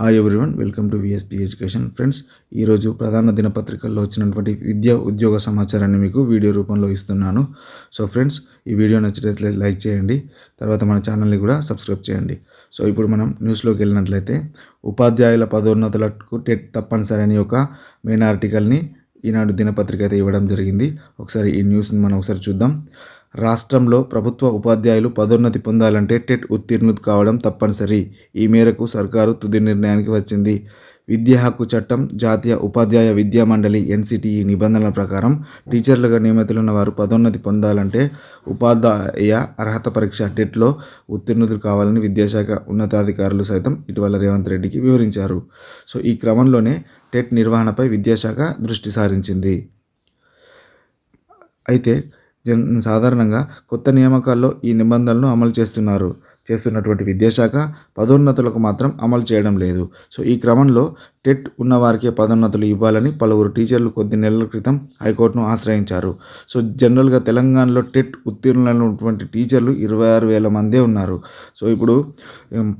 Hi everyone welcome to VSP education friends ఈరోజు ప్రధాన దినపత్రికల్లో వచ్చినటువంటి విద్యా ఉద్యోగ సమాచారాన్ని మీకు వీడియో రూపంలో ఇస్తున్నాను. సో ఫ్రెండ్స్ ఈ వీడియో నచ్చినట్లయితే లైక్ చేయండి తర్వాత మన ఛానల్ని కూడా సబ్స్క్రైబ్ చేయండి. సో ఇప్పుడు మనం న్యూస్లోకి వెళ్ళినట్లయితే ఉపాధ్యాయుల పదోన్నతులకు టెట్ తప్పనిసరి అని ఒక మెయిన్ ఆర్టికల్ని ఈనాడు దినపత్రిక అయితే ఇవ్వడం జరిగింది. ఒకసారి ఈ న్యూస్ని మనం ఒకసారి చూద్దాం. రాష్ట్రంలో ప్రభుత్వ ఉపాధ్యాయులు పదోన్నతి పొందాలంటే టెట్ ఉత్తీర్ణులు కావడం తప్పనిసరి. ఈ మేరకు సర్కారు తుది నిర్ణయానికి వచ్చింది. విద్యా హక్కు చట్టం జాతీయ ఉపాధ్యాయ విద్యా మండలి ఎన్సిటిఈ నిబంధనల ప్రకారం టీచర్లుగా నియమితులున్న వారు పదోన్నతి పొందాలంటే ఉపాధ్యాయ అర్హత పరీక్ష టెట్లో ఉత్తీర్ణులు కావాలని విద్యాశాఖ ఉన్నతాధికారులు సైతం ఇటీవల రేవంత్ రెడ్డికి వివరించారు. సో ఈ క్రమంలోనే టెట్ నిర్వహణపై విద్యాశాఖ దృష్టి సారించింది. అయితే సాధారణంగా కొత్త నియామకాల్లో ఈ నిబంధనలను అమలు చేస్తున్నారు. చేస్తున్నటువంటి విద్యాశాఖ పదోన్నతులకు మాత్రం అమలు చేయడం లేదు. సో ఈ క్రమంలో టెట్ ఉన్నవారికే పదోన్నతులు ఇవ్వాలని పలువురు టీచర్లు కొద్ది నెలల క్రితం హైకోర్టును ఆశ్రయించారు. సో జనరల్గా తెలంగాణలో టెట్ ఉత్తీర్ణులైనటువంటి టీచర్లు ఇరవై ఆరు వేల మందే ఉన్నారు. సో ఇప్పుడు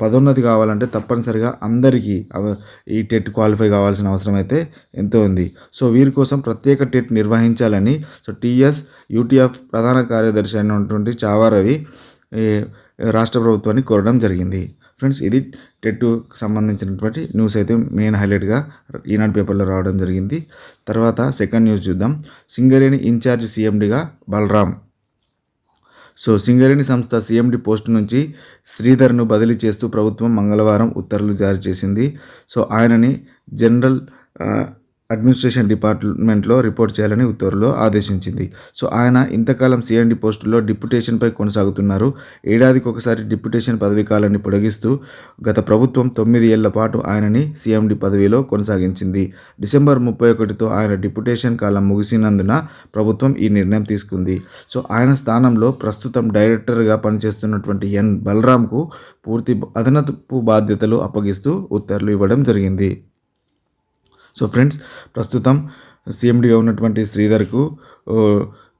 పదోన్నతి కావాలంటే తప్పనిసరిగా అందరికీ ఈ టెట్ క్వాలిఫై కావాల్సిన అవసరం అయితే ఎంతో ఉంది. సో వీరి కోసం ప్రత్యేక టెట్ నిర్వహించాలని సో టీఎస్ యూటీఎఫ్ ప్రధాన కార్యదర్శి అయినటువంటి చావారవి రాష్ట్ర ప్రభుత్వాన్ని కోరడం జరిగింది. ఫ్రెండ్స్ ఇది టెట్కు సంబంధించినటువంటి న్యూస్ అయితే మెయిన్ హైలైట్గా ఈనాడు పేపర్లో రావడం జరిగింది. తర్వాత సెకండ్ న్యూస్ చూద్దాం. సింగరేణి ఇన్ఛార్జ్ సీఎండిగా బలరాం. సో సింగరేణి సంస్థ సీఎండి పోస్టు నుంచి శ్రీధర్ను బదిలీ చేస్తూ ప్రభుత్వం మంగళవారం ఉత్తర్వులు జారీ చేసింది. సో ఆయనని జనరల్ అడ్మినిస్ట్రేషన్ డిపార్ట్మెంట్లో రిపోర్ట్ చేయాలని ఉత్తర్వులో ఆదేశించింది. సో ఆయన ఇంతకాలం సిఎండి పోస్టులో డిప్యుటేషన్పై కొనసాగుతున్నారు. ఏడాదికి ఒకసారి డిప్యుటేషన్ పదవీ కాలాన్ని పొడిగిస్తూ గత ప్రభుత్వం తొమ్మిది ఏళ్ళ పాటు ఆయనని సీఎండి పదవిలో కొనసాగించింది. డిసెంబర్ ముప్పై ఒకటితో ఆయన డిప్యుటేషన్ కాలం ముగిసినందున ప్రభుత్వం ఈ నిర్ణయం తీసుకుంది. సో ఆయన స్థానంలో ప్రస్తుతం డైరెక్టర్గా పనిచేస్తున్నటువంటి ఎన్. బలరాంకు పూర్తి అదనపు బాధ్యతలు అప్పగిస్తూ ఉత్తర్వులు ఇవ్వడం జరిగింది. సో ఫ్రెండ్స్ ప్రస్తుతం సీఎండీగా ఉన్నటువంటి శ్రీధర్కు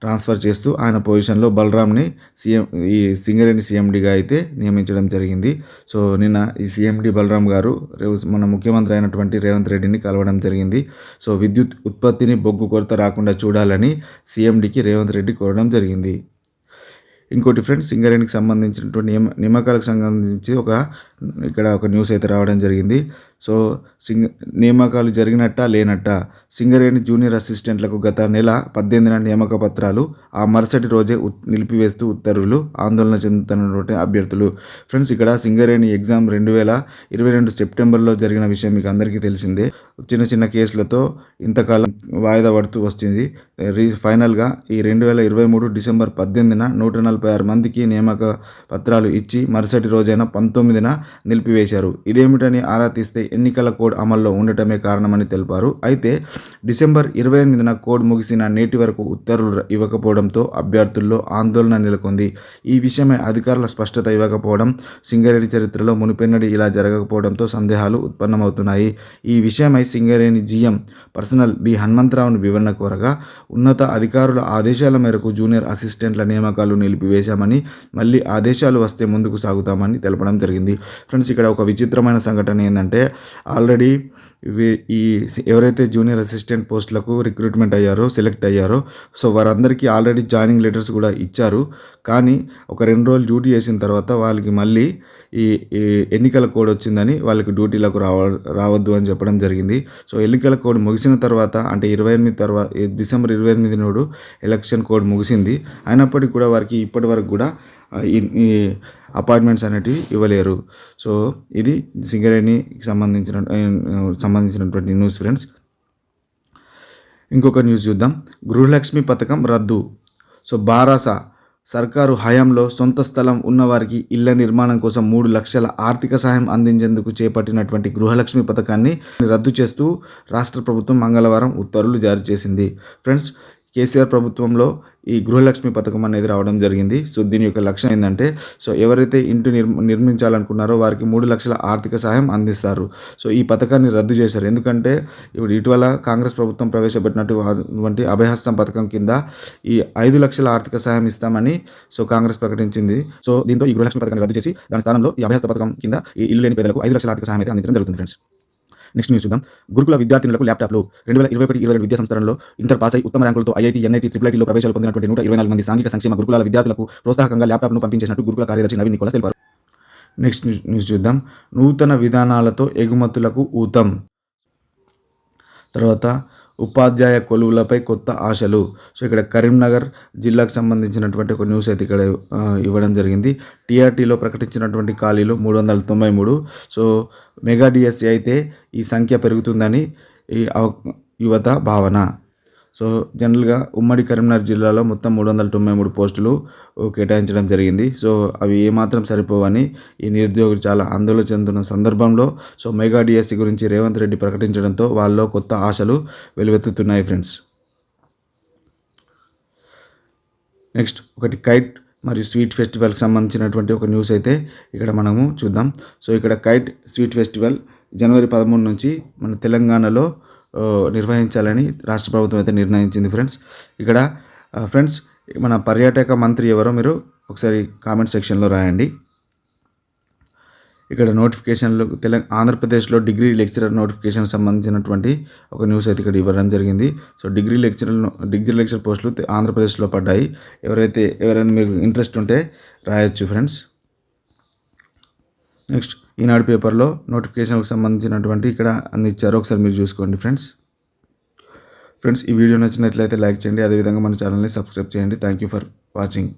ట్రాన్స్ఫర్ చేస్తూ ఆయన పొజిషన్లో బలరామ్ని సీఎం ఈ సింగరేణి సీఎండీగా అయితే నియమించడం జరిగింది. సో నిన్న ఈ సీఎండీ బలరాం గారు మన ముఖ్యమంత్రి అయినటువంటి రేవంత్ రెడ్డిని కలవడం జరిగింది. సో విద్యుత్ ఉత్పత్తిని బొగ్గు కొరత రాకుండా చూడాలని సీఎండీకి రేవంత్ రెడ్డి కోరడం జరిగింది. ఇంకోటి ఫ్రెండ్స్ సింగరేణికి సంబంధించినటువంటి నియమ నియామకాలకు సంబంధించి ఒక ఇక్కడ ఒక న్యూస్ అయితే రావడం జరిగింది. సో సింగ నియామకాలు జరిగినట్ట లేనట్ట సింగరేణి జూనియర్ అసిస్టెంట్లకు గత నెల పద్దెనిమిదిన నియామక పత్రాలు ఆ మరుసటి రోజే నిలిపివేస్తూ ఉత్తర్వులు ఆందోళన చెందుతున్నటువంటి అభ్యర్థులు. ఫ్రెండ్స్ ఇక్కడ సింగరేణి ఎగ్జామ్ రెండు వేల ఇరవై రెండు సెప్టెంబర్లో జరిగిన విషయం మీకు అందరికీ తెలిసిందే. చిన్న చిన్న కేసులతో ఇంతకాలం వాయిదా పడుతూ వచ్చింది రీ ఫైనల్గా ఈ రెండు వేల ఇరవై మూడు డిసెంబర్ పద్దెనిమిదిన నూట నలభై ఆరు మందికి నియామక పత్రాలు ఇచ్చి మరుసటి రోజైన పంతొమ్మిదిన నిలిపివేశారు. ఇదేమిటని ఆరా తీస్తే ఎన్నికల కోడ్ అమల్లో ఉండటమే కారణమని తెలిపారు. అయితే డిసెంబర్ ఇరవై ఎనిమిదిన కోడ్ ముగిసిన నేటి వరకు ఉత్తర్వులు ఇవ్వకపోవడంతో అభ్యర్థుల్లో ఆందోళన నెలకొంది. ఈ విషయమై అధికారుల స్పష్టత ఇవ్వకపోవడం సింగరేణి చరిత్రలో మునిపెన్నడి ఇలా జరగకపోవడంతో సందేహాలు ఉత్పన్నమవుతున్నాయి. ఈ విషయమై సింగరేణి జీఎం పర్సనల్ బి హనుమంతరావును వివరణ కోరగా ఉన్నత అధికారుల ఆదేశాల మేరకు జూనియర్ అసిస్టెంట్ల నియామకాలు నిలిపివేశామని మళ్ళీ ఆదేశాలు వస్తే ముందుకు సాగుతామని తెలపడం జరిగింది. ఫ్రెండ్స్ ఇక్కడ ఒక విచిత్రమైన సంఘటన ఏంటంటే ఆల్రెడీ ఈ ఎవరైతే జూనియర్ అసిస్టెంట్ పోస్టులకు రిక్రూట్మెంట్ అయ్యారో సెలెక్ట్ అయ్యారో సో వారందరికీ ఆల్రెడీ జాయినింగ్ లెటర్స్ కూడా ఇచ్చారు. కానీ ఒక రెండు రోజులు డ్యూటీ చేసిన తర్వాత వాళ్ళకి మళ్ళీ ఈ ఎన్నికల కోడ్ వచ్చిందని వాళ్ళకి డ్యూటీలకు రావ రావద్దు అని చెప్పడం జరిగింది. సో ఎన్నికల కోడ్ ముగిసిన తర్వాత అంటే ఇరవై ఎనిమిది తర్వాత డిసెంబర్ ఇరవై ఎనిమిది నాడు ఎలక్షన్ కోడ్ ముగిసింది. అయినప్పటికీ కూడా వారికి ఇప్పటి వరకు కూడా ఈ అపాయింట్మెంట్స్ అనేటివి ఇవ్వలేరు. సో ఇది సింగరేణికి సంబంధించిన సంబంధించినటువంటి న్యూస్ ఫ్రెండ్స్ ఇంకొక న్యూస్ చూద్దాం. గృహలక్ష్మి పథకం రద్దు. సో బారాస సర్కారు హయాంలో సొంత స్థలం ఉన్నవారికి ఇళ్ళ నిర్మాణం కోసం మూడు లక్షల ఆర్థిక సహాయం అందించేందుకు చేపట్టినటువంటి గృహలక్ష్మి పథకాన్ని రద్దు చేస్తూ రాష్ట్ర ప్రభుత్వం మంగళవారం ఉత్తర్వులు జారీ చేసింది. ఫ్రెండ్స్ కేసీఆర్ ప్రభుత్వంలో ఈ గృహలక్ష్మి పథకం అనేది రావడం జరిగింది. సో దీని యొక్క లక్ష్యం ఏంటంటే సో ఎవరైతే ఇంటి నిర్ నిర్మించాలనుకున్నారో వారికి మూడు లక్షల ఆర్థిక సహాయం అందిస్తారు. సో ఈ పథకాన్ని రద్దు చేశారు. ఎందుకంటే ఇప్పుడు ఇటీవల కాంగ్రెస్ ప్రభుత్వం ప్రవేశపెట్టినటువంటి అభయహస్తం పథకం కింద ఈ ఐదు లక్షల ఆర్థిక సహాయం ఇస్తామని సో కాంగ్రెస్ ప్రకటించింది. సో దీంతో ఈ గృహలక్ష్మి పథకాన్ని రద్దు చేసి దాని స్థానంలో ఈ అభయహస్త పథకం కింద ఈ ఇల్లు లేని పేదలకు ఐదు లక్షల ఆర్థిక సహాయం అయితే అందించడం జరుగుతుంది ఫ్రెండ్స్. నెక్స్ట్ న్యూస్ చూద్దాం. గురుకుల విద్యార్థినులకు ల్యాప్టాప్లు. రెండు వేల ఇరవై ఒకటి ఇరవై రెండు విద్యా సంవత్సరంలో ఇంటర్ పాస్ అయి ఉత్తమ ర్యాంకులతో ఐఐటి ఎన్ఐటి ట్రిపుల్ ఐటీలో ప్రవేశాలు పొందినటువంటి నూట ఇరవై నాలుగు మంది సాంఘిక సంక్షేమ గురుకుల విద్యార్థులకు ప్రోత్సాహకంగా ల్యాప్టాప్ను పంపించినట్టు గురుకుల కార్యదర్శి నవీన్ నికోలస్ తెలిపారు. నెక్స్ట్ న్యూస్ చూద్దాం. నూతన విధానాలతో ఎగుమతులకు ఊతం. తర్వాత ఉపాధ్యాయ కొలువులపై కొత్త ఆశలు. సో ఇక్కడ కరీంనగర్ జిల్లాకు సంబంధించినటువంటి ఒక న్యూస్ అయితే ఇక్కడ ఇవ్వడం జరిగింది. టీఆర్టీలో ప్రకటించినటువంటి ఖాళీలు మూడు వందల తొంభై మూడు. సో మెగా డిఎస్సి అయితే ఈ సంఖ్య పెరుగుతుందని ఈ యువత భావన. సో జనరల్గా ఉమ్మడి కరీంనగర్ జిల్లాలో మొత్తం మూడు వందల తొంభై మూడు పోస్టులు కేటాయించడం జరిగింది. సో అవి ఏమాత్రం సరిపోవని ఈ నిరుద్యోగులు చాలా ఆందోళన చెందుతున్న సందర్భంలో సో మెగా డిఎస్సి గురించి రేవంత్ రెడ్డి ప్రకటించడంతో వాళ్ళలో కొత్త ఆశలు వెలువెత్తుతున్నాయి ఫ్రెండ్స్. నెక్స్ట్ ఒకటి కైట్ మరియు స్వీట్ ఫెస్టివల్కి సంబంధించినటువంటి ఒక న్యూస్ అయితే ఇక్కడ మనము చూద్దాం. సో ఇక్కడ కైట్ స్వీట్ ఫెస్టివల్ జనవరి పదమూడు నుంచి మన తెలంగాణలో నిర్వహించాలని రాష్ట్ర ప్రభుత్వం అయితే నిర్ణయించింది ఫ్రెండ్స్. ఇక్కడ ఫ్రెండ్స్ మన పర్యాటక మంత్రి ఎవరో మీరు ఒకసారి కామెంట్ సెక్షన్లో రాయండి. ఇక్కడ నోటిఫికేషన్లు తెలంగాణ ఆంధ్రప్రదేశ్లో డిగ్రీ లెక్చరర్ నోటిఫికేషన్ సంబంధించినటువంటి ఒక న్యూస్ అయితే ఇక్కడ ఇవ్వడం జరిగింది. So degree lecturer degree lecture పోస్టులు ఆంధ్రప్రదేశ్లో పడ్డాయి. ఎవరైతే ఎవరైనా మీకు ఇంట్రెస్ట్ ఉంటే రాయొచ్చు ఫ్రెండ్స్. నెక్స్ట్ ఈనాడు పేపర్లో నోటిఫికేషన్కి సంబంధించినటువంటి ఇక్కడ అన్ని ఇచ్చారు. ఒకసారి మీరు చూసుకోండి ఫ్రెండ్స్. ఫ్రెండ్స్ ఈ వీడియో నచ్చినట్లయితే లైక్ చేయండి. అదేవిధంగా మన ఛానల్ని సబ్స్క్రైబ్ చేయండి. Thank you for watching